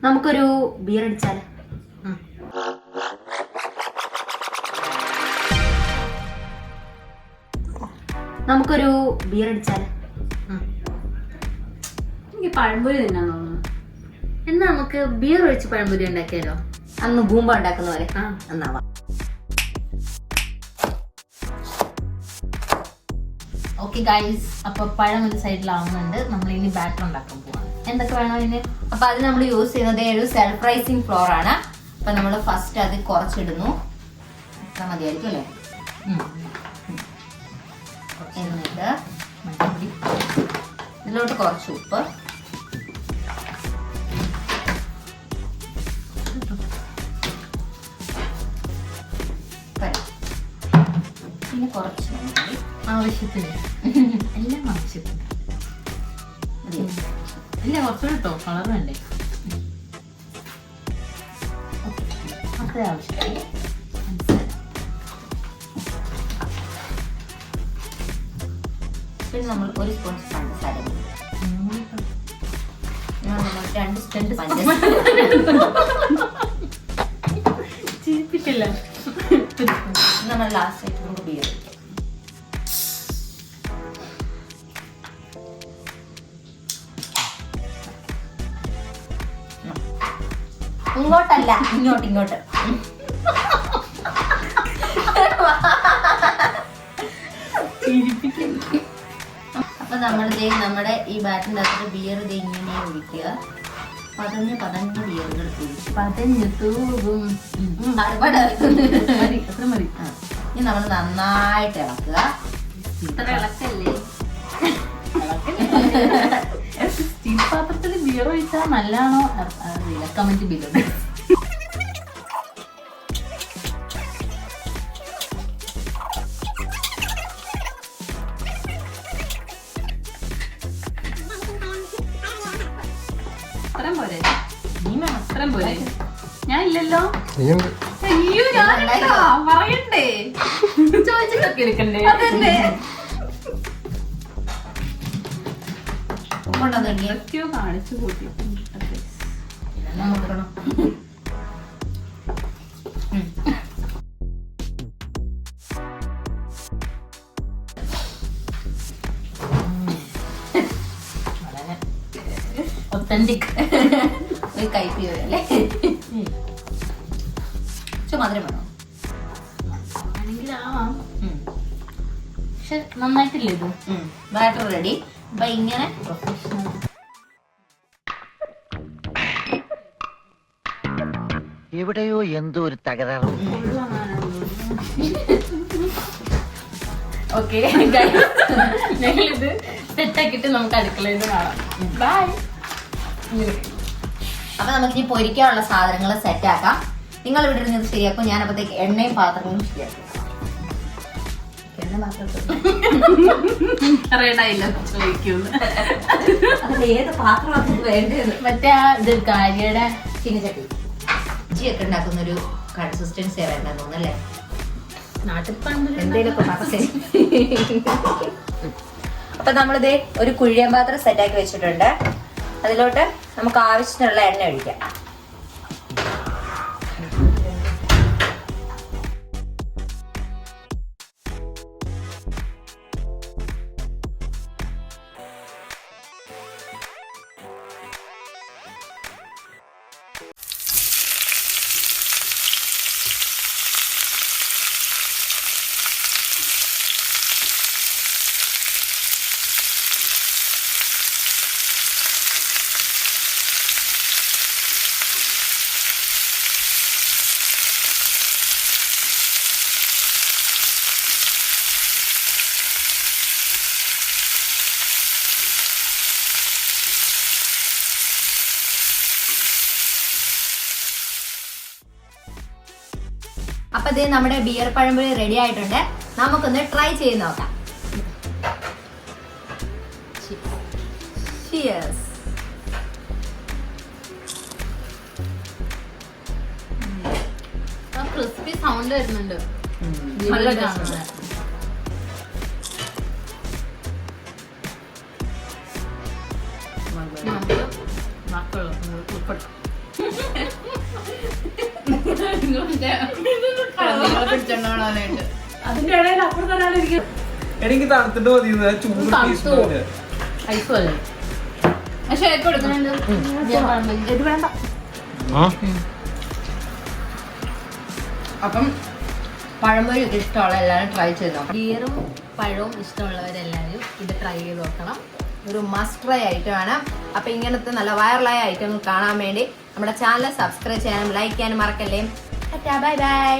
നമുക്കൊരു ബിയർ അടിച്ചാലോ? നമുക്കൊരു ബിയർ അടിച്ചാലോ? എനിക്ക് പഴംപൊരി തിന്നാൻ തോന്നുന്നു. എന്നാ നമുക്ക് ബിയർ ഒഴിച്ച് പഴംപൊരി ഉണ്ടാക്കിയാലോ? അന്ന് ഭൂമ്പ ഉണ്ടാക്കുന്ന പോലെ. ആ. എന്നാവാം ഓക്കെ ഗൈസ് അപ്പൊ പഴം ഒരു സൈഡിലാവുന്നുണ്ട് നമ്മൾ ഇനി ബാറ്റർ ഉണ്ടാക്കാൻ പോവാണ് എന്തൊക്കെ വേണം അതിന്? അപ്പൊ അത് നമ്മൾ യൂസ് ചെയ്യുന്നത് ഒരു സെൽഫ് റൈസിങ് ഫ്ലോർ ആണ്. അപ്പൊ നമ്മൾ ഫസ്റ്റ് അത് കുറച്ചിടുന്നു. ഇത്ര മതിയായിരിക്കും അല്ലേ? എന്നിട്ട് ഇതിലോട്ട് കുറച്ച് ഉപ്പ്. പിന്നെ കുറച്ച്. ആവശ്യത്തിന്. എല്ലാം ആവശ്യത്തിന്? ഇല്ല കുറച്ചുകൂടെ കേട്ടോ കളർ വേണ്ടേ? അത്ര പഞ്ചസാര. പിന്നെ നമ്മൾ ഒരു സ്പൂൺ പഞ്ചസാര രണ്ട് സ്റ്റെൻഡ് പഞ്ചസാര ചിരിപ്പിക്കില്ല നമ്മൾ ലാസ്റ്റ് ഇങ്ങോട്ടല്ല ഇങ്ങോട്ട് ഇങ്ങോട്ട്. അപ്പൊ നമ്മൾ ദേ നമ്മുടെ ഈ ബാറ്റിന്റെ അകത്ത് ബിയർ ഇത് ഇങ്ങനെ ഒഴിക്കുക. പതഞ്ഞ് പതഞ്ഞ ബിയറുകൾ പതഞ്ഞ് തൂകും അത്ര മതി ഇനി നമ്മൾ നന്നായിട്ട് ഇളക്കുക. ഇത്ര ഇളക്കല്ലേ? സ്റ്റീൽ പാത്രത്തിൽ ബിയർ ഒഴിച്ചാൽ നല്ലതാണോ അറിയില്ല. കമന്റ് ബില്ലോ അത്രയും പോരെ. നീ വേണം പോരെ. ഞാൻ ഇല്ലല്ലോ അയ്യോ ഞാൻ പറയണ്ടേ. ചോദിച്ചിട്ടൊക്കെ എടുക്കണ്ടേ കൊണ്ടുവന്നു കാണിച്ചു കൂട്ടി ഒത്തന്റിക് ഒരു കയ്പി അല്ലേ? മധുരം വേണോ? ആവാം. പക്ഷെ നന്നായിട്ടില്ല ഇത്? ബാറ്റർ റെഡി അപ്പൊ ഇങ്ങനെ പ്രൊഫഷണൽ എവിടെയോ എന്തോ ഒരു തകരാറ്. ഓക്കെ ഞങ്ങളിത് സെറ്റാക്കിയിട്ട് നമുക്ക് അടുക്കളയിൽ നിന്ന് കാണാം ബൈ അപ്പൊ നമുക്ക് ഇനി പൊരിക്കാനുള്ള സാധനങ്ങൾ സെറ്റ് ആക്കാം നിങ്ങൾ ഇവിടെ ഇരുന്ന് ശരിയാക്കും. ഞാൻ അപ്പത്തേക്ക് എണ്ണയും പാത്രങ്ങളും ശരിയാക്കും. ഏത് പാത്രമാണ് വേണ്ടത്? മറ്റേ ആ ഇത് കാര്യയുടെ ചീനച്ചട്ടി. ഇഞ്ചിയൊക്കെ ഉണ്ടാക്കുന്ന ഒരു കൺസിസ്റ്റൻസി വേണ്ട തോന്നുന്നല്ലേ നാട്ടിൽ പറഞ്ഞേ അപ്പൊ നമ്മളിത് ഒരു കുഴിയൻ പാത്രം സെറ്റാക്കി വെച്ചിട്ടുണ്ട്. അതിലോട്ട് നമുക്ക് ആവശ്യത്തിനുള്ള എണ്ണ ഒഴിക്കാം. അപ്പൊ ഇത് നമ്മുടെ ബിയർ പഴംപൊരി റെഡി ആയിട്ടുണ്ട് നമുക്കൊന്ന് ട്രൈ ചെയ്ത് നോക്കാം Cheers. ക്രിസ്പി സൗണ്ട് വരുന്നുണ്ട് നല്ല. കാണുന്നത്. നമുക്ക് ബാക്കിയുള്ള നിങ്ങളെ അതിന്റെ ഇടയിൽ അപ്പുറത്ത് ഒരാളിരിക്കും എനിക്ക് തണുത്തിട്ട് മതി ചൂട്. ഐസും പക്ഷെ എനിക്ക് കൊടുക്കുന്നുണ്ട് ഇത് വേണ്ട. അപ്പം പഴംപൊരി ഒക്കെ ഇഷ്ടമുള്ള എല്ലാവരും ട്രൈ ചെയ്ത് നോക്കാം ബിയറും പഴവും ഇഷ്ടമുള്ളവരെല്ലാവരും ഇത് ട്രൈ ചെയ്ത് നോക്കണം. ഒരു മസ്റ്റ് ട്രൈ ആണ്. അപ്പൊ ഇങ്ങനത്തെ നല്ല വൈറലായ ഐറ്റങ്ങൾ കാണാൻ വേണ്ടി നമ്മുടെ ചാനൽ സബ്സ്ക്രൈബ് ചെയ്യാനും ലൈക്ക് ചെയ്യാനും മറക്കല്ലേ. Bye bye